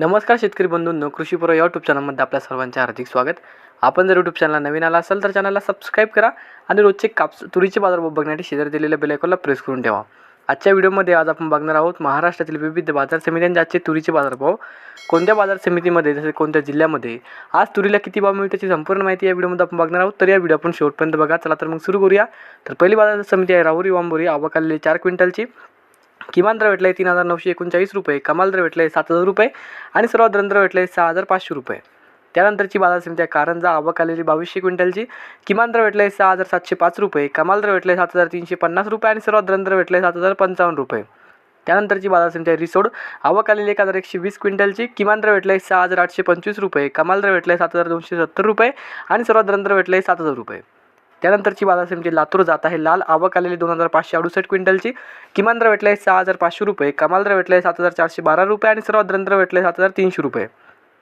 नमस्कार शेतकरी बंधूंनो कृषीपूर्व या यूट्यूब चॅनलमध्ये आपल्या सर्वांचे हार्दिक स्वागत. आपण जर यूट्यूब चॅनलला नवीन आला असाल तर चॅनलला सबस्क्राईब करा आणि रोजचे कापस तुरीचे बाजारभाव बघण्यासाठी शेजारी दिलेल्या बेलायकॉनला प्रेस करून ठेवा. आजच्या व्हिडिओमध्ये आज आपण बघणार आहोत महाराष्ट्रातील विविध बाजार समित्यांचे आजचे तुरीचे बाजारभाव कोणत्या बाजार समितीमध्ये जसे कोणत्या जिल्ह्यामध्ये. आज तुरीला किती भाव मिळतो त्याची संपूर्ण माहिती या व्हिडिओमध्ये आपण बघणार आहोत. तर या व्हिडिओ आपण शेवटपर्यंत बघा. चला तर मग सुरू करूया. तर पहिली बाजार समिती आहे राहुरी वांबोरी आवाकालेली चार क्विंटलची. किमान दर भेटला आहे तीन हजार नऊशे एकोणचाळीस रुपये कमाल दर भेटला आहे सात हजार रुपये आणि सर्वात दर भेटला आहे सहा हजार पाचशे रुपये. त्यानंतरची बाजार समिती आहे कारंजा आवक आलेली बावीसशे क्विंटलची. किमान दर भेटला आहे सहा हजार सातशे पाच रुपये कमाल दर भेटला आहे सात हजार तीनशे पन्नास रुपये आणि सर्वात दर भेटला आहे सात हजार पंचावन्न रुपये. त्यानंतरची बाजार समिती आहे रिसोड आवक आलेली एक हजार एकशे वीस क्विंटलची. किमान दर भेटला आहे सहा हजार आठशे पंचवीस रुपये कमाल दर भेटला आहे सात हजार दोनशे सत्तर रुपये आणि सर्वात दर भेटला आहे सात हजार रुपये. त्यानंतरची बाजार समिती लातूर जात आहे. लाल आवक आलेली दोन हजार पाचशे अडुसष्ट क्विंटलची. किमान दर भेटला आहे सहा हजार पाचशे रुपये. कमाल दर भेटला आहे सात हजार चारशे बारा रुपये आणि सर्वात दर भेटला आहे सात हजार तीनशे रुपये.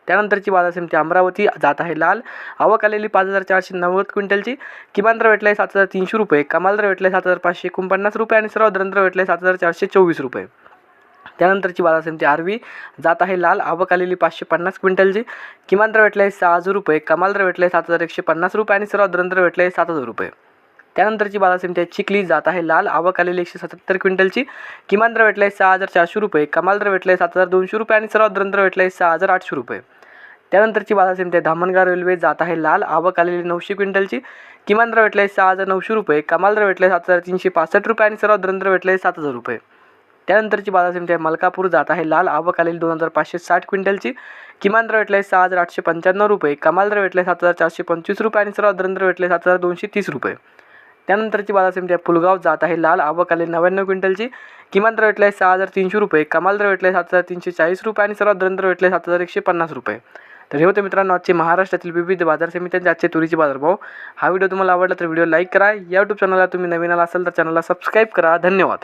त्यानंतरची बाजार समिती अमरावती जात आहे. लाल आवक आलेली पाच हजार चारशे नव्वद क्विंटलची. किमान दर भेटला आहे सात हजार तीनशे रुपये. कमाल दर भेटला आहे सात हजार पाचशे एकोणपन्नास रुपये आणि सर्वात दर भेटला आहे सात हजार चारशे चोवीस रुपये. त्यानंतरची बाजार समिती आरवी. जात आहे लाल. आवक आलेली पाचशे पन्नास क्विंटलची. किमान दर भेटला आहे सहा हजार रुपये. कमाल दर भेटला आहे सात हजार एकशे पन्नास रुपये आणि सर्वात दरंतर भेटला आहे सात हजार रुपये. त्यानंतरची बाजार समिती आहे चिखली. जात आहे लाल. आवक आलेली एकशे सत्याहत्तर क्विंटलची. किमान दर भेटला आहे सहा हजार चारशे रुपये. कमाल दर भेटला आहे सात हजार दोनशे रुपये आणि सर्वात दरंतर भेटला आहे सहा हजार आठशे रुपये. त्यानंतरची बाजार समिती आहे धामणगाव रेल्वे. जात आहे लाल. आवक आलेली नऊशे क्विंटलची. किमान दर भेटला आहे सहा हजार नऊशे रुपये. कमाल दर भेटला आहे सात हजार तीनशे पासष्ट रुपये आणि सर्वात दरंतर भेटला आहे सात हजार रुपये. त्यानंतरची बाजार समिती आहे मलकापूर. जात आहे लाल. आवक आलेली दोन हजार पाचशे साठ क्विंटलची. किमान दर भेटला आहे सहा हजार आठशे पंच्याण्णव रुपये. कमाल दर भेटला आहे सात हजार चारशे पंचवीस रुपये आणि सर्वात दर भेटले सात हजार दोनशे तीस रुपये. त्यानंतरची बाजार समिती आहे पुलगाव. जात आहे लाल. आवक आलेली नव्याण्णव क्विंटलची. किमान दर भेटला आहे सहा हजार तीनशे रुपये. कमाल दर भेटला आहे सात हजार तीनशे चाळीस रुपये आणि सर्वात दर भेटले सात हजार एकशे पन्नास रुपये. तर हे होते मित्रांनो आजचे महाराष्ट्रातील विविध बाजार समित्यांचे आजचे तुरीचे बाजारभाव. हा व्हिडिओ तुम्हाला आवडला तर व्हिडिओ लाईक करा. या यूट्यूब चॅनलला तुम्ही नवीन आला असाल तर चॅनलला सबस्क्राईब करा. धन्यवाद.